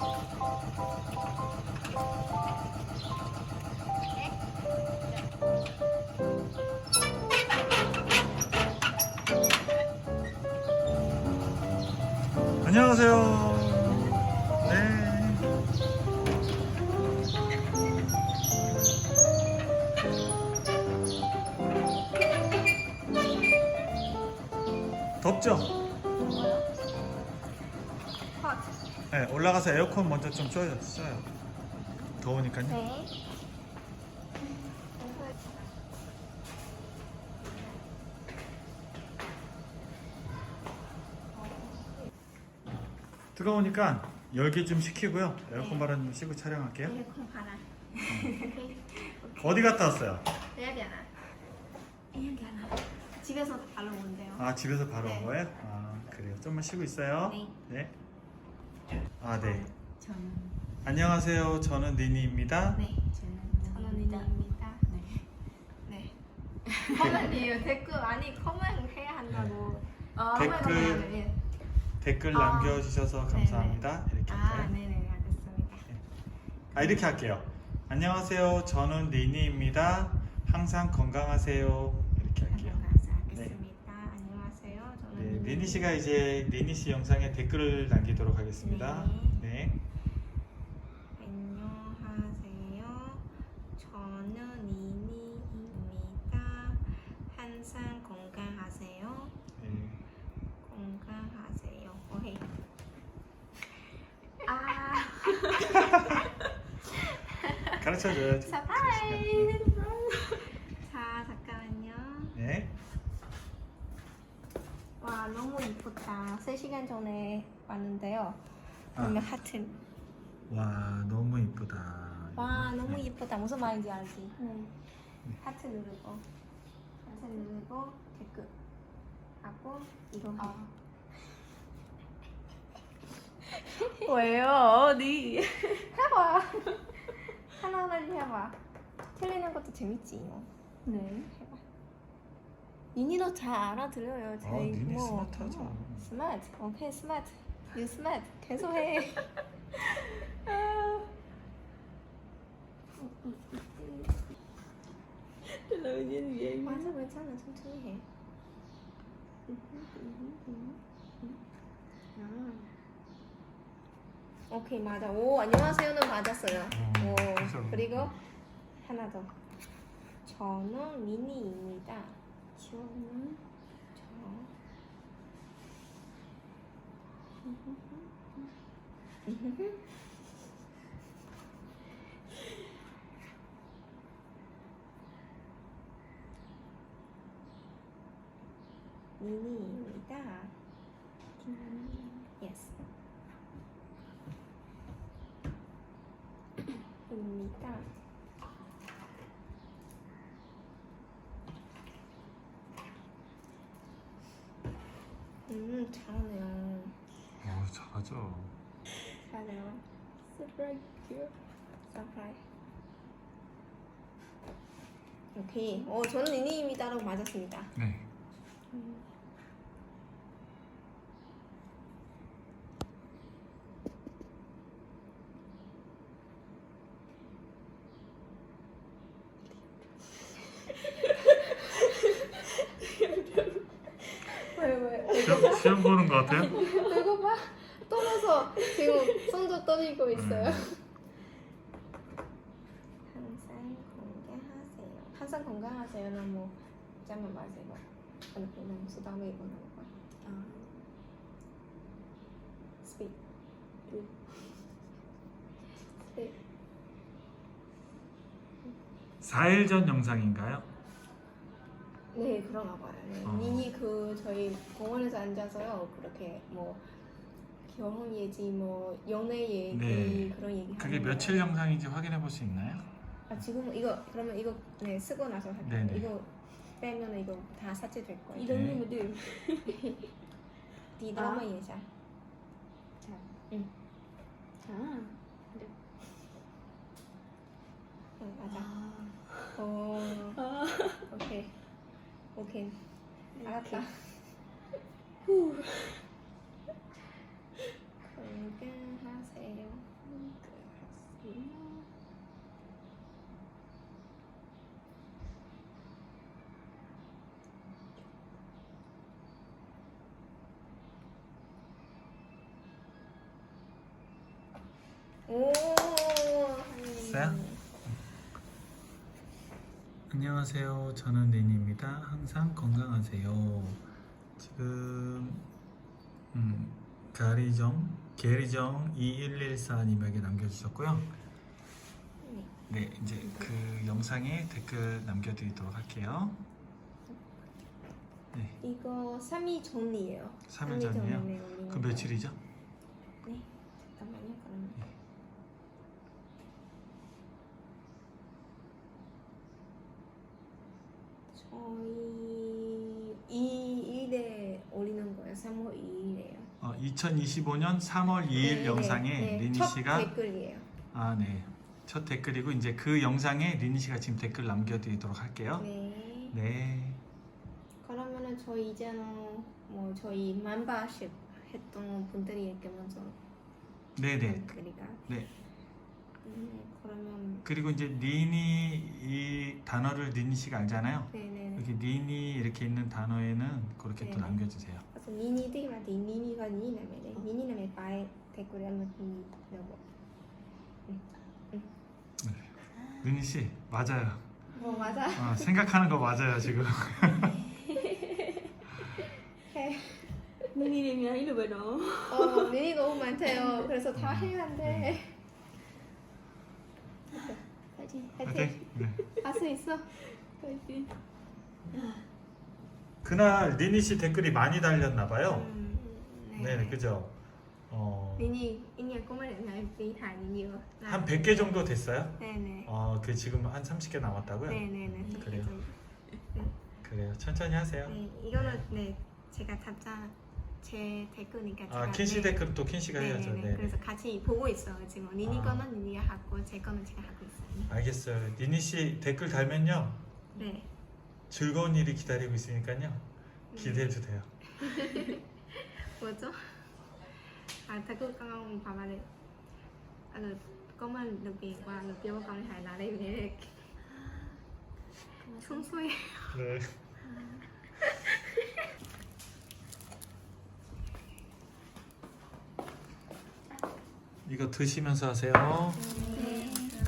あっ。 에어컨 먼저 좀 써요. 써요. 더우니까요. 네. 뜨거우니까 열기 좀 식히고요. 에어컨 네. 바람 좀 쐬고 촬영할게요. 에어컨 바람. 어디 갔다 왔어요? 여기 하나. 여기 하나. 집에서 바로 온대요. 아 집에서 바로 네. 온 거예요? 아 그래요. 좀만 쉬고 있어요. 네. 네. 아 네. 저는 안녕하세요. 저는 니니입니다. 네. 저는 저는 입니다. 니니입니다. 네. 네. 커먼이에요. 댓글 아니 커먼 해야 한다고. 아, 댓글. 예. 댓글 아. 남겨주셔서 감사합니다. 이렇게 아, 할까요? 네네 알겠습니다. 아 이렇게 할게요. 안녕하세요. 저는 니니입니다. 항상 건강하세요. 이렇게 할게요. 알겠습니다. 안녕하세요. 저는 네, 니니 씨가 이제 니니 씨 영상에 댓글을 남기도록 하겠습니다. 네. 안녕하세요. 저는 니니입니다. 항상 건강하세요. 네. 건강하세요. 오케이. 아, 가르쳐줘야죠. 서프라이즈. 자, 잠깐만요. 네. 와, 너무 이쁘다. 3시간 전에 왔는데요. 아. 그러면 하트. 와 너무 이쁘다. 와, 너무 네. 이쁘다. 무슨 말인지 알지? 하트 누르고, 하트 누르고, 댓글 하고, 이거 해. 아. 왜요? 니 해봐. 하나하나씩 해봐. 틀리는 것도 재밌지. 뭐. 네. 해봐. 니니도 잘 알아들어요. 아, 제일 니니 뭐. 스마트하죠. 어, 스마트. 오케이 스마트. 유 스마트. 계속 해. 아. 맞아 괜찮아 천천히 해. 오케이 맞아. 오 안녕하세요는 맞았어요. 하나 더. 저는 미니입니다. 저는 저. 미니입니다. Yes. 입니다. 음, 잘하네요. 어 잘하죠. 잘해요. 서프라이즈. 서프라이즈. 오케이. 어, 저는 니니입니다라고 맞았습니다. 네. 왜, 왜? 시험, 시험 보는 것 같아요? 이거 봐. 떨어서 지금 손도 떨리고 있어요. 음. 항상 건강하세요. 항상 건강하세요는 뭐 짜면 마세요. Sa dami ko na ba? 아. Speak. 4일 전 영상인가요? 네 그런가 봐요. 네. 어. 니니 그 저희 공원에서 앉아서요 그렇게 뭐 결혼 얘기 뭐 연애 얘기 네. 그런 얘기. 그게 하는 며칠 거예요. 영상인지 확인해 볼 수 있나요? 아 지금 이거 그러면 이거 네 쓰고 나서 할게요. 네네. 이거 빼면 이거 다 삭제될 거예요. 이런 네. 이름을 디 드라마 예자. 자. 응. 아. 응 맞아. 아. 오 아. 오케이 오케이 알았다. 후. 건강하세요. 됐어요? 안녕하세요. 저는 린입니다. 항상 건강하세요. 지금 음, 가리정 게리정 2114님에게 남겨주셨고요. 네, 이제 그 영상에 댓글 남겨드리도록 할게요. 네, 이거 3일 전이에요. 3일 전이에요. 그 며칠이죠? 네. 잠깐만요. 그러면. 저희 2일에 올리는 거예요. 3월 2일에요. 어, 2025년 3월 2일 영상에 리니 첫 씨가 댓글이에요. 아, 네. 첫 댓글이고 이제 그 영상에 리니 씨가 지금 댓글 남겨 드리도록 할게요. 네. 네. 그러면은 저희 이제는 뭐 저희 멤버십 했던 분들이 이렇게 먼저 네, 네. 댓글이가. 네. 네. 그러면 그리고 이제 리니 이 단어를 리니 씨가 알잖아요. 네 네. 이렇게 리니 이렇게 있는 단어에는 그렇게 또 네. 남겨주세요. 그래서 니니 되기만 돼. 니니가 니니 남에 니니 남에 바에 댓글에 한번 넣고. 리니 씨 맞아요. 뭐 맞아. 어, 생각하는 거 맞아요 지금. 눈이 되면 이리 왜 넣어? 어 니니 너무 많대요. 그래서 다 해야 돼. 파이팅. 파이팅. 네. 할수 있어. 파이팅. 그날 리니 씨 댓글이 많이 달렸나 봐요. 음, 네, 네 그죠. 어, 니니 이니 니니 한 100개 정도 됐어요? 네네. 어, 그 지금 한 30개 남았다고요? 네네네. 그래요? 그래요. 천천히 하세요. 네 이거는 네 제가 답장 제 댓글이니까 제가 아, 킨씨 네. 댓글은 또 킨씨가 해야죠. 네. 그래서 같이 보고 있어요 지금 니니 아. 거는 니니가 하고 제 거는 제가 하고 있어요. 알겠어요. 니니 씨 댓글 달면요. 네. 즐거운 일이 기다리고 있으니까요. 기대해 주세요. 뭐죠? À, thầy cô con vào mà đi à, rồi có mà được tiền qua được vô con hài là đây để xuống xuôi 네. 이거 드시면서 하세요.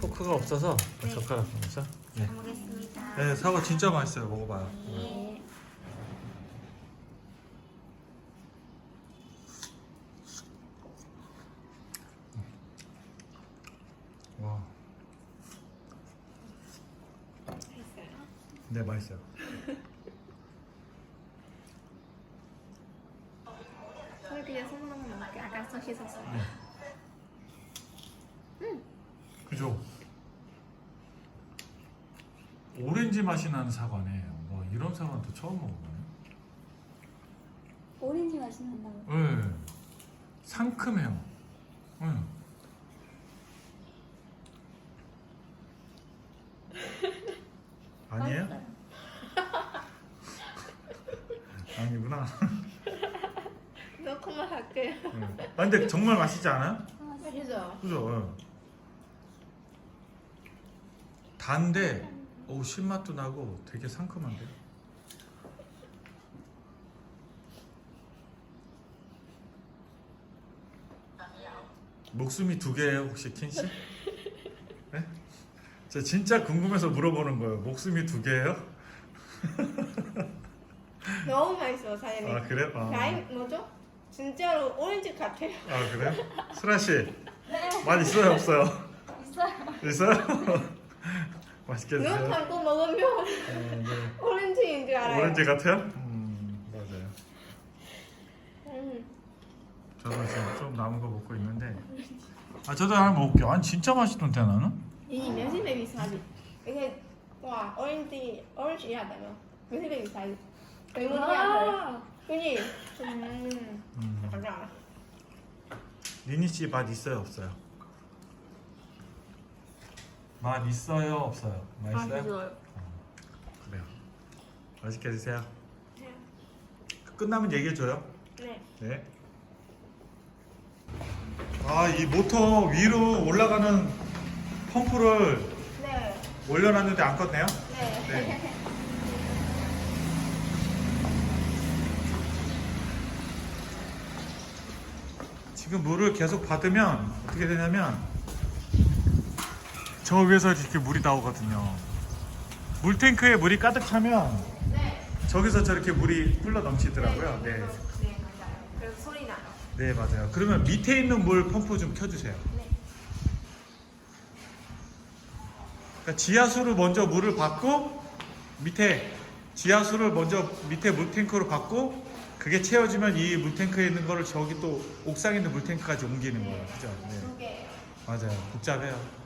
포크가 없어서 네. 젓가락 보면서. 네. 네, 사과 진짜 맛있어요. 먹어봐요. 네. 와, 맛있어요 네 맛있어요. 오늘 그냥 소문만 먹을게 아까 써 씻었어요 네. 그죠? 오렌지 맛이 나는 사과네. 뭐 이런 사과는 또 처음 먹어보네. 오렌지 맛이 난다고. 네. 상큼해요. 네. 아니에요? 맛있어요. 아니구나. 넣고만 할게요 네. 아, 근데 정말 맛있지 않아요? 맛있어 그죠? 예. 단데, 오 신맛도 나고 되게 상큼한데. 목숨이 두 개예요 혹시 킨 씨? 네? 저 진짜 궁금해서 물어보는 거예요. 목숨이 두 개예요? 너무 맛있어 사장님 아 그래? 아, 라임 뭐죠? 진짜로 오렌지 같아요 아 그래? 슬아 씨, 맛 있어요 없어요? 있어요. 있어요? 맛있게 눈 드세요. 감고 먹으면 어, 네. 오렌지인 줄 알아요 오렌지 같아요? 음 맞아요. 음. 저도 지금 좀 남은 거 먹고 있는데 아 저도 하나 먹을게요. 아니 진짜 맛있던데 나는? 이 몇십 배 비싸지? 이게 와 오렌지 오렌지 하다며 몇십 배 비싸지? 젊은 아, 그니 음 음. 맞아 리니 씨맛 있어요 없어요? 맛 있어요 없어요? 맛있어요? 좋아요. 그래요. 맛있게 드세요. 네. 끝나면 얘기해 줘요. 네 네. 아 이 모터 위로 올라가는 펌프를 네. 올려놨는데 안 껐네요. 네. 네. 지금 물을 계속 받으면 어떻게 되냐면 저 위에서 이렇게 물이 나오거든요. 물탱크에 물이 가득 차면 네. 저기서 저렇게 물이 흘러 넘치더라고요. 네. 네, 맞아요. 그래서 소리 나요. 네, 맞아요. 그러면 밑에 있는 물 펌프 좀 켜주세요. 네. 그러니까 지하수를 먼저 물을 받고 밑에 지하수를 먼저 밑에 물탱크로 받고 그게 채워지면 이 물탱크에 있는 거를 저기 또 옥상에 있는 물탱크까지 옮기는 거예요. 그죠? 네. 맞아요. 복잡해요.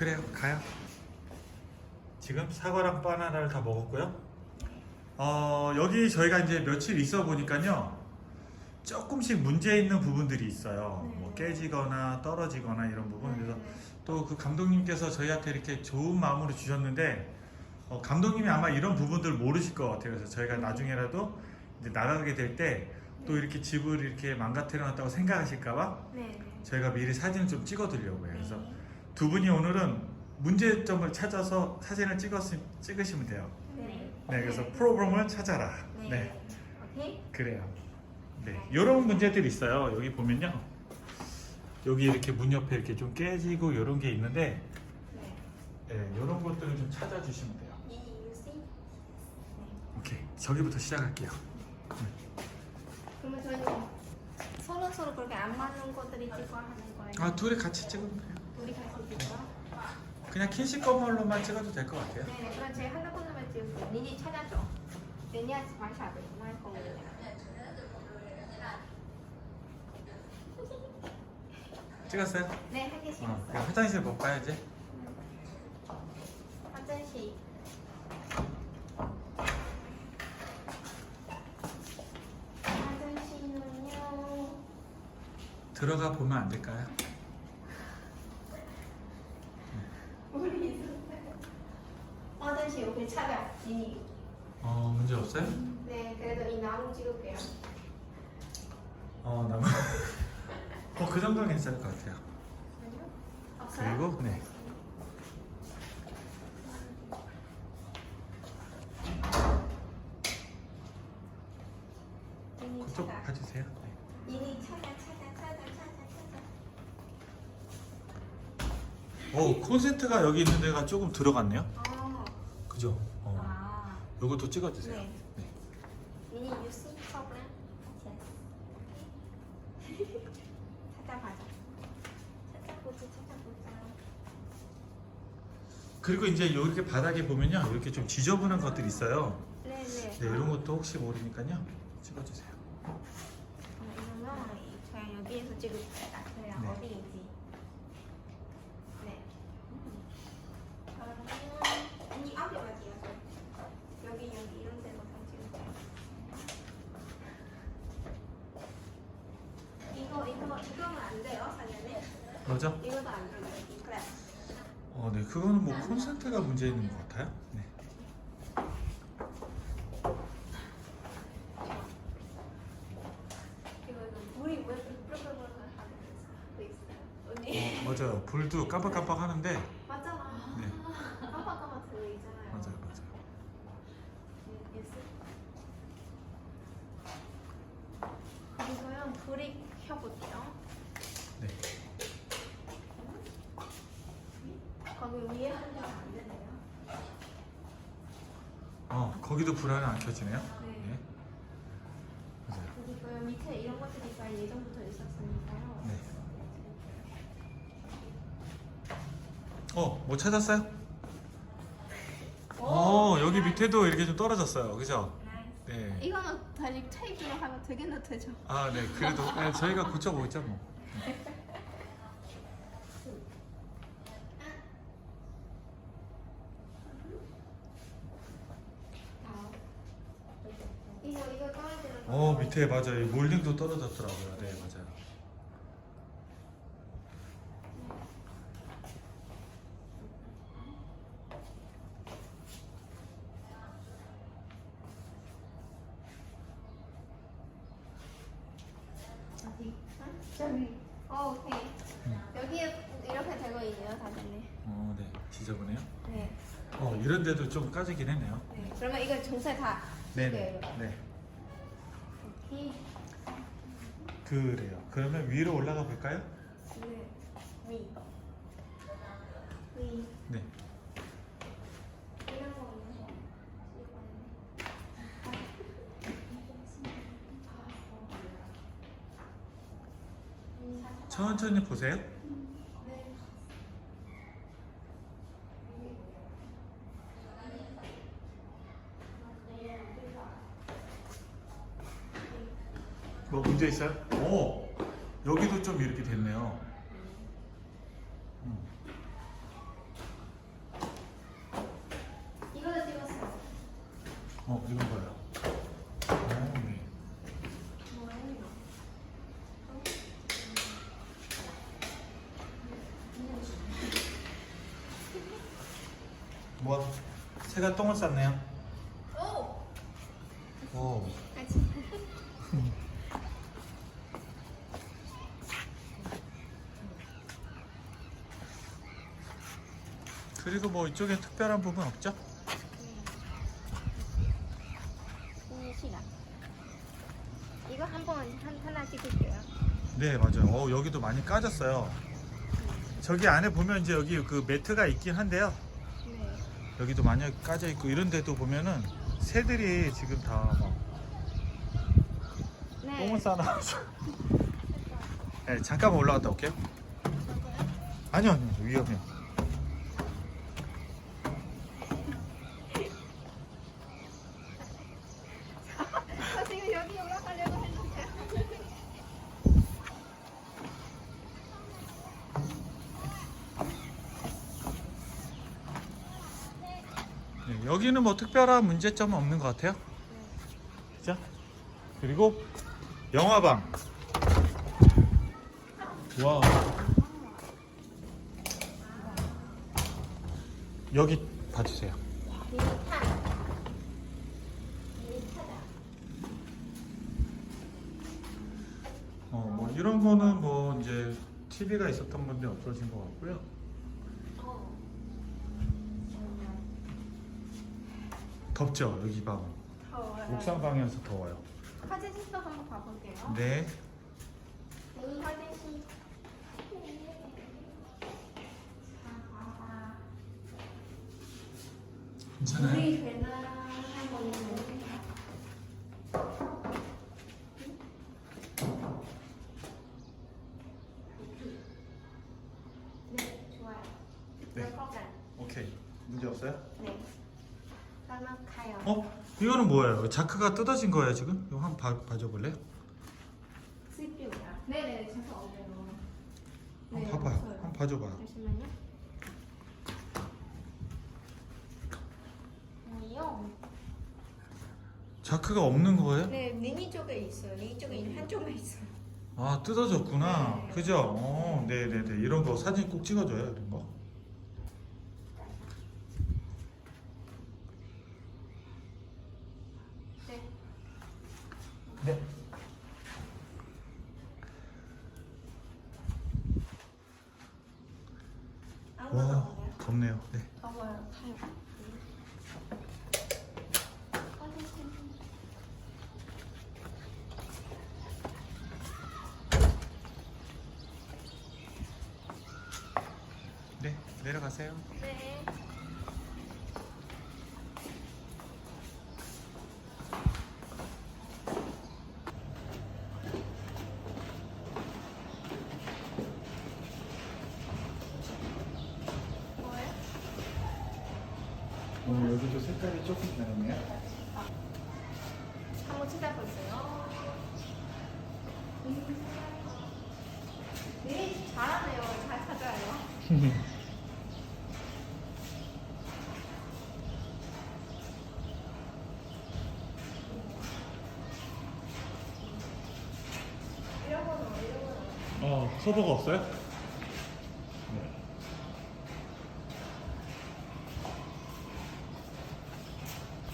그래요. 가요. 지금 사과랑 바나나를 다 먹었고요. 어, 여기 저희가 이제 며칠 있어 보니까요. 조금씩 문제 있는 부분들이 있어요. 네. 뭐 깨지거나 떨어지거나 이런 부분. 그래서 네. 또그 감독님께서 저희한테 이렇게 좋은 마음으로 주셨는데 어, 감독님이 아마 이런 부분들 모르실 것 같아요. 그래서 저희가 나중에라도 이제 나가게 될 때 또 이렇게 집을 이렇게 망가뜨려 놨다고 생각하실까봐 네. 네. 저희가 미리 사진을 좀 찍어 드리려고요. 그래서 네. 두 분이 오늘은 문제점을 찾아서 사진을 찍었, 찍으시면 돼요. 네. 네, 그래서 프로그램을 찾아라. 네. 네, 오케이. 그래요. 네, 이런 문제들이 있어요. 여기 보면요. 여기 이렇게 문 옆에 이렇게 좀 깨지고 이런 게 있는데 네. 네, 이런 것들을 좀 찾아주시면 돼요. 이 유시. 오케이, 저기부터 시작할게요. 그러면 저희는 서로 서로 그렇게 안 맞는 것들이 찍고 하는 거예요. 아, 둘이 같이 찍으면 돼요. 우리 같이 찍어. 그냥 킨시 건물로만 찍어도 될 것 같아요. 네, 그럼 제 핸드폰으로 찍을게요. 니니 찾아줘. 마셔야 돼. 마이크 찍었어요? 네, 한개 어, 찍었어요. 그냥 화장실 못 가요 이제? 화장실. 화장실은요. 들어가 보면 안 될까요? 1차가 아니니. 어 문제 없어요? 네, 그래도 이 나무 찍을게요. 어 나무. 어그 정도는 괜찮을 것 같아요. 아니요? 그리고 네. 그쪽 가주세요. 네. 콘센트가 여기 있는 데가 조금 들어갔네요. 아, 그죠? 어. 아. 요것도 찍어주세요. 네. 네. 니니 you see problem? Yes. 찾아봐자. 찾아보자, 찾아보자. 그리고 이제 이렇게 바닥에 보면요, 이렇게 좀 지저분한 것들이 있어요. 네, 네. 네, 이런 것도 혹시 모르니까요, 찍어주세요. 어, 이러면 제가 여기에서 찍을 거야. 그래야 네. 어디인지. 네. 그러면 이 앞에 어디야? 여기 여기 이런 데로 다 찍을게요. 이거 이거 이거는 안 돼요, 사전에. 뭐죠? 이것도 안 돼요. 그래. 어, 네, 그거는 뭐 콘센트가 문제 있는 것 같아요. 네. 이거 이거 물이 왜 뿔뿔뿔뿔 하는 거 있어요? 언니. 어, 맞아요. 불도 깜빡깜빡 하는데, 들어 있잖아요. 맞아요, 맞아요. 네, 그리고요 불이 켜볼게요. 네. 거기 위에 하면 안 되네요. 어, 거기도 불 하나 안 켜지네요. 네. 네. 맞아요. 그리고요 밑에 이런 것들이 다 예전부터 있었으니까요. 네. 어, 뭐 찾았어요? 밑에도 이렇게 좀 떨어졌어요. 그죠? 네. 이거는 다시 테이프로 하면 되겠나 되죠? 아, 네. 그래도 네, 저희가 고쳐보죠, 뭐. 이거 이거 떨어지는 거. 어, 밑에 맞아요. 이 몰딩도 떨어졌더라고요. 네, 맞아요. 어디? 저기. 어, 오케이. 음. 여기에 이렇게 되고 있네요, 다들. 어, 네. 지저분해요? 네. 어 이런 데도 좀 까지긴 했네요. 네. 그러면 이거 전체 다 네네. 네. 네. 이렇게 그래요. 그러면 위로 올라가 볼까요? 네. 위. 위. 네. 이런 거는 천천히 보세요. 뭐 문제 있어요? 오 여기도 좀 이렇게 됐네요. 음. 이거도 찍었어. 어? 오, 네. 뭐예요? 뭐 새가 똥을 쌌네요. 오. 오. 뭐 이쪽에 특별한 부분 없죠? 이 시간. 이거 한번 한 하나 찍을게요. 네 맞아요. 어, 여기도 많이 까졌어요. 저기 안에 보면 이제 여기 그 매트가 있긴 한데요. 네. 여기도 많이 까져 있고 이런 데도 보면은 새들이 지금 다막 네. 똥을 싸놔서. 네 잠깐만 올라갔다 올게요. 아니요 아니요 위험해요. 선생님 여기 올라가려고 했는데. 네, 여기는 뭐 특별한 문제점은 없는 것 같아요. 그죠? 그리고 영화방. 와. 여기 봐주세요. 어, 뭐 이런 거는 뭐 이제 TV가 있었던 건데 없어진 것 같고요. 덥죠 여기 방. 더워요. 옥상 방이어서 더워요. 화장실도 한번 봐볼게요. 네. 네, 화장실. 아, 괜찮아요. 물이 되나 한번 있는데. 네, 좋아요. 네. Problem. 오케이. 문제 없어요? 네. 가요. 어? 이거는 뭐예요? 자크가 뜯어진 거예요 지금? 이거 한번 봐, 봐줘볼래요? CPU야. 네네, 제가 어제로. 한번 봐봐요. 한번 봐줘봐요. 잠시만요. 아니요. 자크가 없는 거예요? 네, 니니 쪽에 있어요. 니 쪽에 한쪽만 있어요. 아 뜯어졌구나. 네. 그죠? 어, 네네네. 이런 거 사진 꼭 찍어줘요. 이런 거. 네. 네. 아무것도 와? 덥네요. 네. 네 내려가세요. 네. 뭐예요? 오늘 여기도 색깔이 조금 다르네요. 한번 찾아보세요. 네, 잘하네요. 잘 찾아요. 어 서버가 없어요? 네.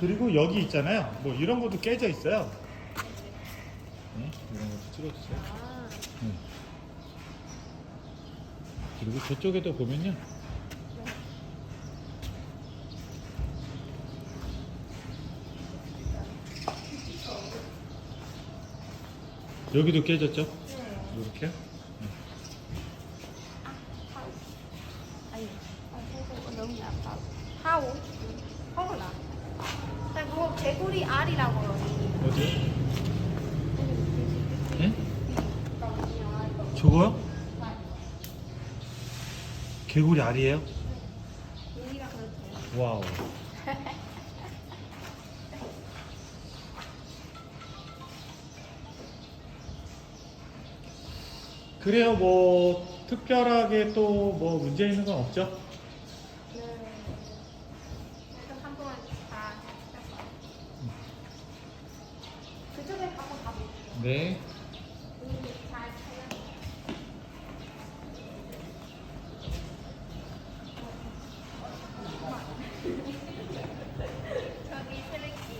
그리고 여기 있잖아요. 뭐 이런 것도 깨져 있어요. 응. 음. 그리고 저쪽에도 보면요. 여기도 깨졌죠? 네. 이렇게? 개구리 알이에요? 와우. 그래요, 뭐 특별하게 또 뭐 문제 있는 건 없죠? 네. 그래서 한 번만 다 해봐. 그쪽에 가서 가볼게요. 네. 여기 잘 찾아. 저기 쓰레기.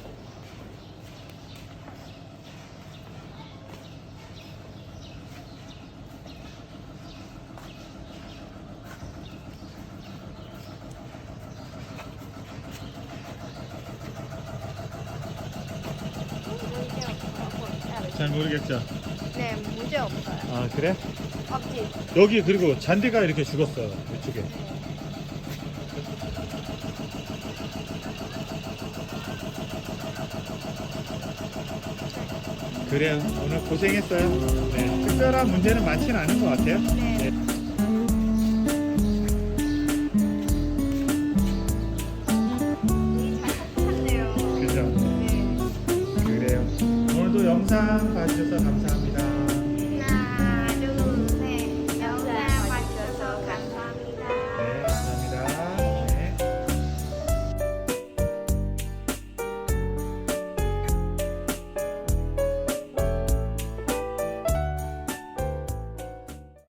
문제 없어요. 잘 모르겠죠. 네, 문제 없어요. 아 그래? 없지? 여기 그리고 잔디가 이렇게 죽었어요. 이쪽에. 그래요. 오늘 고생했어요. 네. 특별한 문제는 많지는 않은 것 같아요. 네. 여